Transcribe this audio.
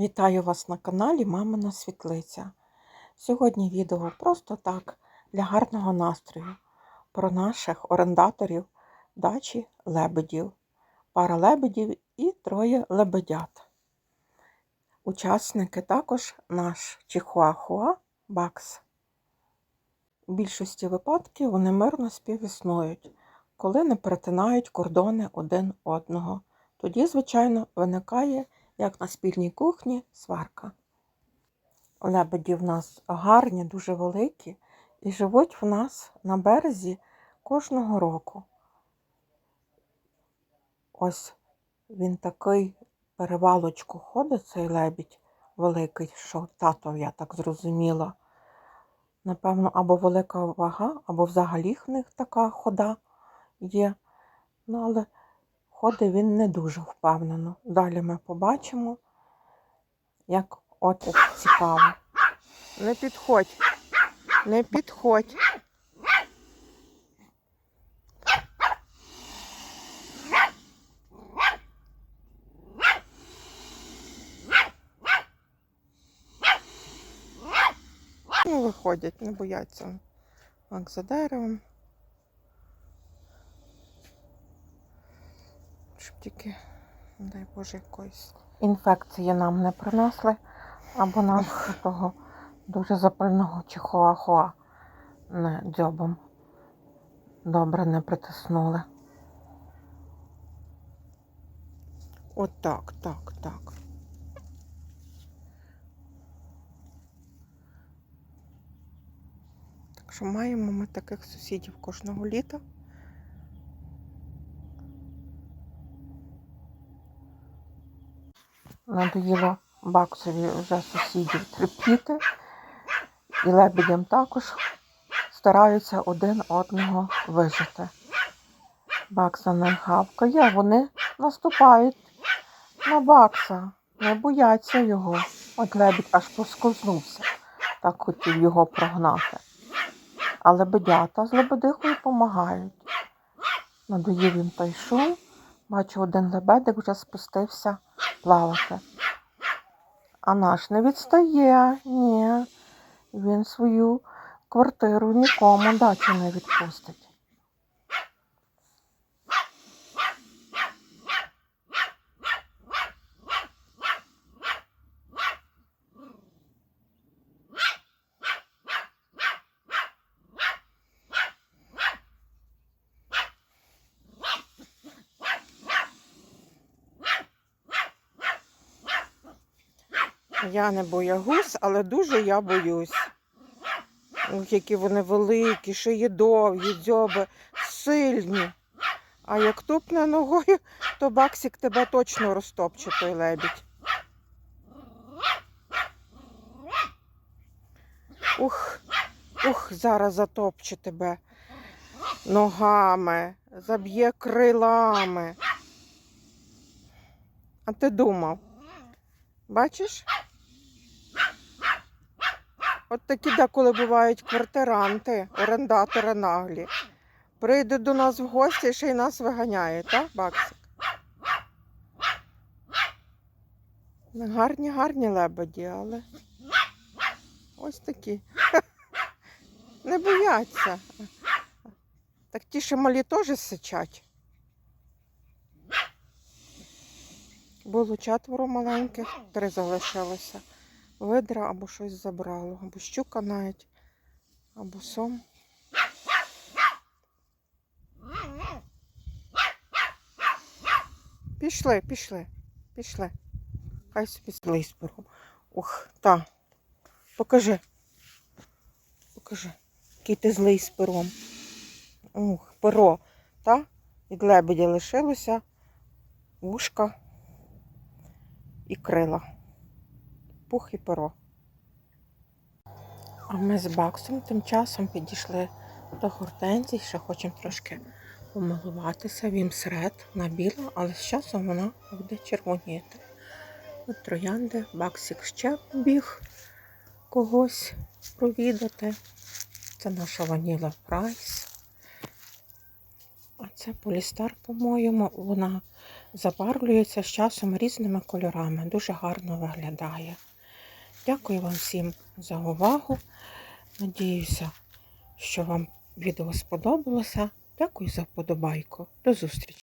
Вітаю вас на каналі Мамина Світлиця. Сьогодні відео просто так для гарного настрою про наших орендаторів дачі лебедів, пара лебедів і троє лебедят. Учасники також наш Чихуахуа Бакс. У більшості випадків вони мирно співіснують, коли не перетинають кордони один одного. Тоді, звичайно, виникає як на спільній кухні, сварка. Лебеді в нас гарні, дуже великі і живуть в нас на березі кожного року. Ось він такий перевалочку ходить, цей лебідь великий, що тато, я так зрозуміла. Напевно, або велика вага, або взагалі в них така хода є. Ну, але ходить він не дуже впевнено. Далі ми побачимо, як от як цікаво. Не підходь, не підходь. Ну, виходять, не бояться. Як за деревом. Тільки, дай Боже, якоїсь інфекції нам не принесли, або нас того дуже запального чихуахуа не дзьобом добре не притиснули. От так, так, так. Так що маємо ми таких сусідів кожного літа. Надоїло баксові вже сусідів терпіти. І лебедям також стараються один одного вижити. Бакса не гавкає, вони наступають на бакса, не бояться його. От лебідь аж поскользнувся, так хотів його прогнати. А лебедята з лебедихою допомагають. Надоїв їм той шум. Бачу, один лебедик вже спустився плавати. А наш не відстає, ні. Він свою квартиру нікому дачу не відпустить. Я не боягусь, але дуже я боюсь. Ох, які вони великі, шиї довгі, дзьоби, сильні. А як тупне ногою, то баксик тебе точно розтопче той лебідь. Ух, ух, зараз затопче тебе ногами, заб'є крилами. А ти думав? Бачиш? От такі деколи бувають квартиранти, орендатори наглі. Прийде до нас в гості ще й нас виганяє, так, Баксик? Гарні, гарні лебеді, але ось такі. Не бояться. Так ті, що малі теж сичать. Було четверо маленьких, три залишилося. Видра або щось забрало, або щука навіть, або сом. Пішли, пішли, пішли. Хай собі з пером. Ух, та. Покажи. Покажи, який ти злий з пером. Ух, перо, та? Від лебедя лишилося вушка і крила. Пух і перо. А ми з Баксом тим часом підійшли до гортензій, ще хочемо трошки помилуватися. Він серед на біло, але з часом вона буде червоніти. От троянди, Баксик ще біг когось провідати. Це наша ваніла прайс. А Це полістар, по-моєму, вона забарвлюється з часом різними кольорами. Дуже гарно виглядає. Дякую вам всім за увагу. Надіюся, що вам відео сподобалося. Дякую за вподобайку. До зустрічі!